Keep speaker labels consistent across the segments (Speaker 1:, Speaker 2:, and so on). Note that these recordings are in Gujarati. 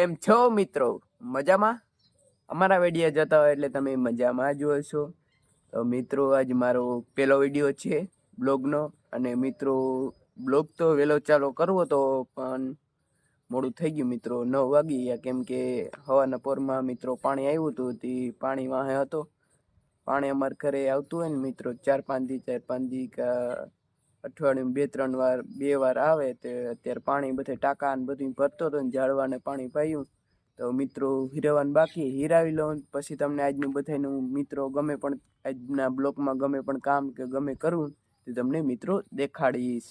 Speaker 1: કેમ છો મિત્રો? મજામાં? અમારા વીડિયો જતા હોય એટલે તમે મજામાં જ છો. તો મિત્રો, આજ મારો પહેલો વીડિયો છે બ્લોગનો. અને મિત્રો, બ્લોગ તો વહેલો ચાલો કરવો તો પણ મોડું થઈ ગયું મિત્રો. નવ વાગી ગયા. કેમ કે હવાના પોરમાં મિત્રો પાણી આવ્યું હતું. તે પાણી વાહે હતો. પાણી અમારા ઘરે આવતું હોય ને મિત્રો, ચાર પાંચ દી ચાર પાંચ દી અઠવાડિયું બે, ત્રણ વાર, બે વાર આવે તે અત્યારે પાણી બધે ટાંકા ને બધું ભરતો હતો ને ઝાડવાને પાણી પાયું. તો મિત્રો હીરવાનું બાકી, હીરાવી લો પછી તમને આજનું બધાનું મિત્રો ગમે પણ આજના બ્લોકમાં ગમે પણ કામ કે ગમે કરવું તે તમને મિત્રો દેખાડીશ.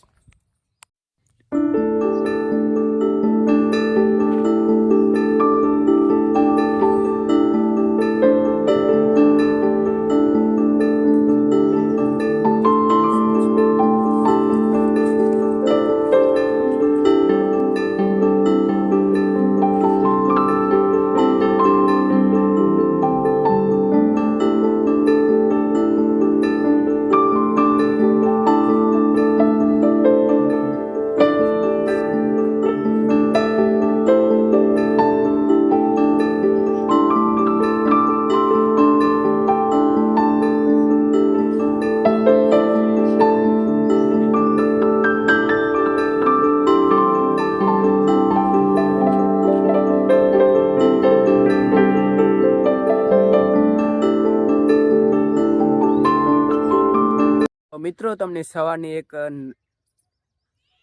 Speaker 1: મિત્રો, તમને સવારની એક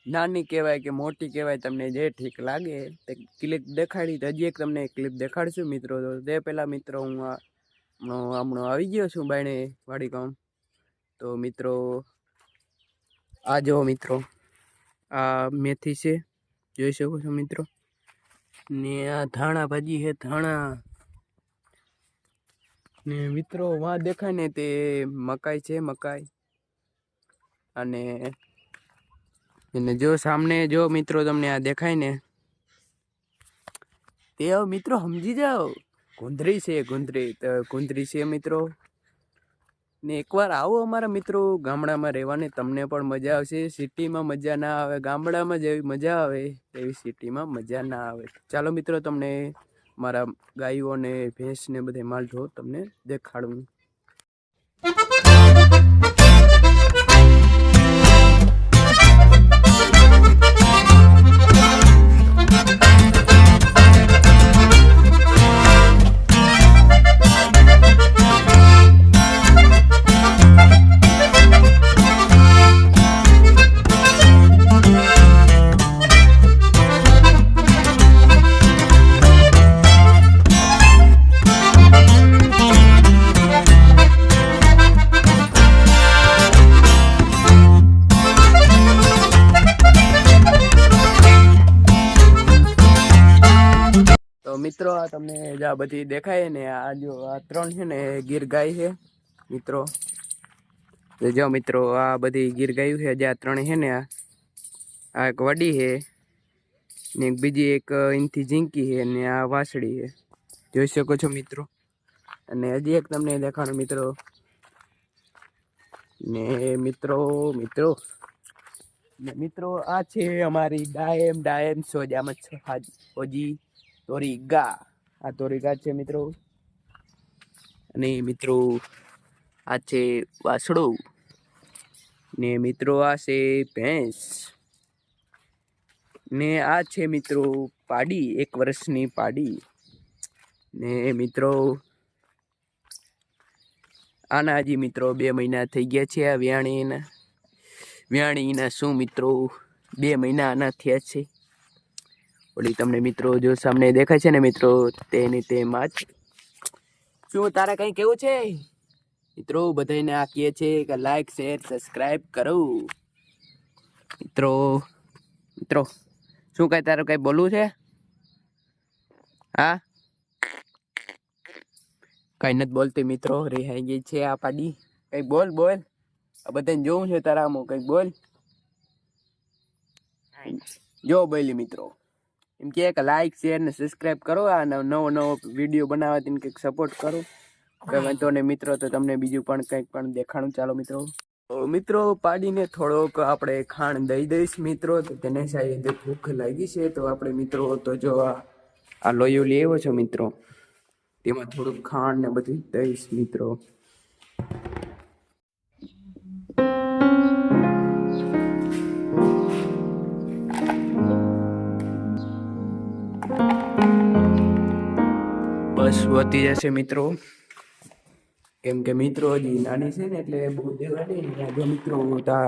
Speaker 1: નાની કહેવાય કે મોટી કહેવાય તમને જે ઠીક લાગે તે ક્લિપ દેખાડી તો હજી એક તમને ક્લિપ દેખાડશું મિત્રો. તો તે પહેલાં મિત્રો હું હમણાં આવી ગયો છું બાયણે વાડી ગામ. તો મિત્રો, આ જુઓ મિત્રો, આ મેથી છે, જોઈ શકો છો મિત્રો. ને આ ધાણા ભાજી છે, ધાણા. ને મિત્રો, વાં દેખાય ને તે મકાઈ છે, મકાઈ. અને અને જો સામને, જો મિત્રો તમને આ દેખાય ને, તે મિત્રો સમજી જાઓ. ગુંદરી છે, ગુંદરી. ગુંદરી છે મિત્રો. ને એકવાર આવો અમારા મિત્રો ગામડામાં રહેવાની, તમને પણ મજા આવશે. સિટીમાં મજા ના આવે, ગામડામાં જેવી મજા આવે એવી સિટીમાં મજા ના આવે. ચાલો મિત્રો, તમને મારા ગાયો ભેંસને બધે માલઢો તમને દેખાડું. આ બધી દેખાય ને, આ જો આ ત્રણ છે ને ગીર ગાય છે, મિત્રો. જો મિત્રો, આ બધી ગીર ગાયું છે, જે આ ત્રણ છે ને, આ એક વડી છે, ને એક બીજી એક ઇનથી ઝીંકી છે, ને આ વાસળી છે. જોઈ શકો છો મિત્રો? અને હજી એક તમને દેખાડો મિત્રો. ને મિત્રો મિત્રો, ને મિત્રો, આ છે અમારી ડાયમ ડાયમ સોજામાં મચ્છર હાજી, ઓજી, તોરી ગા. આ તોરી ગા છે મિત્રો. અને મિત્રો, આ છે વાસડો. ને મિત્રો, આ છે ભેંસ. ને આ છે મિત્રો પાડી, એક વર્ષની પાડી. ને મિત્રો, આના હજી મિત્રો બે મહિના થઈ ગયા છે આ વ્યાણીના. વ્યાણીના શું મિત્રો, બે મહિના આના થયા છે. ઓલી તમને મિત્રો જો સામે દેખાય છે ને મિત્રો, તેની તેમાં જ. શું તારે કંઈ કેવું છે? મિત્રો બધાને આ કહે છે કે લાઈક શેર સબસ્ક્રાઇબ કરો. મિત્રો મિત્રો, શું કઈ તારું કઈ બોલવું છે? હા? કઈ નથી બોલતી મિત્રો, રિહાઈ ગઈ છે આ પાડી. કઈ બોલ બોલ. આ બધાને જોવું છે તારામાં કંઈક કંઈક બોલ. જો બોલી મિત્રો. એમ કે લાઈક શેર ને સબસ્ક્રાઇબ કરો આ નવો નવો વીડિયો બનાવવાથી ને કંઈક સપોર્ટ કરો. કંઈ વાંધો નહીં મિત્રો, તો તમને બીજું પણ કંઈક પણ દેખાણું ચાલો મિત્રો. મિત્રો, પાડીને થોડોક આપણે ખાણ દઈ દઈશ મિત્રો, તો તેને સાહેબ ભૂખ લાગી છે. તો આપણે મિત્રો, તો જો આ લોયો આવ્યો છો મિત્રો. તેમાં થોડુંક ખાંડ ને બધું દઈશ મિત્રો. બસ વધી જશે મિત્રો. કેમ કે મિત્રો હજી નાની છે ને એટલે બહુ દેવાની મિત્રો તા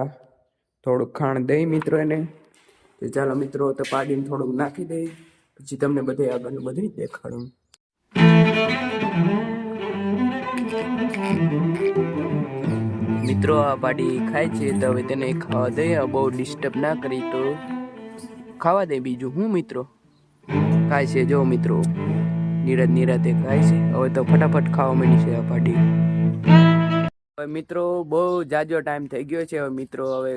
Speaker 1: થોડુંક ખાણ દઈ મિત્રો એને. ચાલો મિત્રો તો પાડીને થોડુંક નાખી દઈ. પછી તમને બધે આગળનું બધું દેખાડું. મિત્રો આ પાડી ખાય છે તો હવે તેને ખાવા દઈએ. બહુ ડિસ્ટર્બ ના કરી તો ખાવા દે બીજું. હું મિત્રો? ખાય છે જો મિત્રો. નિરાત નિરાતે ખાય છે. હવે તો ફટાફટ ખાવા મળી છે આ પાડી હવે મિત્રો, બહુ જાજો ટાઈમ થઈ ગયો છે. હવે મિત્રો, હવે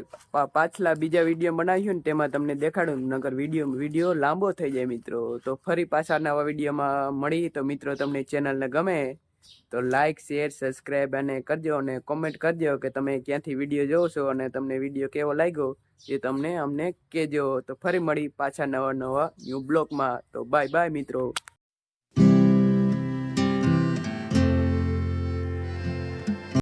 Speaker 1: પાછલા બીજા વીડિયો બનાવ્યું ને તેમાં તમને દેખાડું. નગર વીડિયો વીડિયો લાંબો થઈ જાય મિત્રો. તો ફરી પાછા નવા વિડીયોમાં મળી. તો મિત્રો, તમને ચેનલને ગમે તો લાઇક શેર સબસ્ક્રાઈબ અને કરજો અને કોમેન્ટ કરજો કે તમે ક્યાંથી વીડિયો જોવો છો અને તમને વીડિયો કેવો લાગ્યો એ તમને અમને કહેજો. તો ફરી મળી પાછા નવા નવા ન્યૂ બ્લોગમાં તો બાય બાય મિત્રો.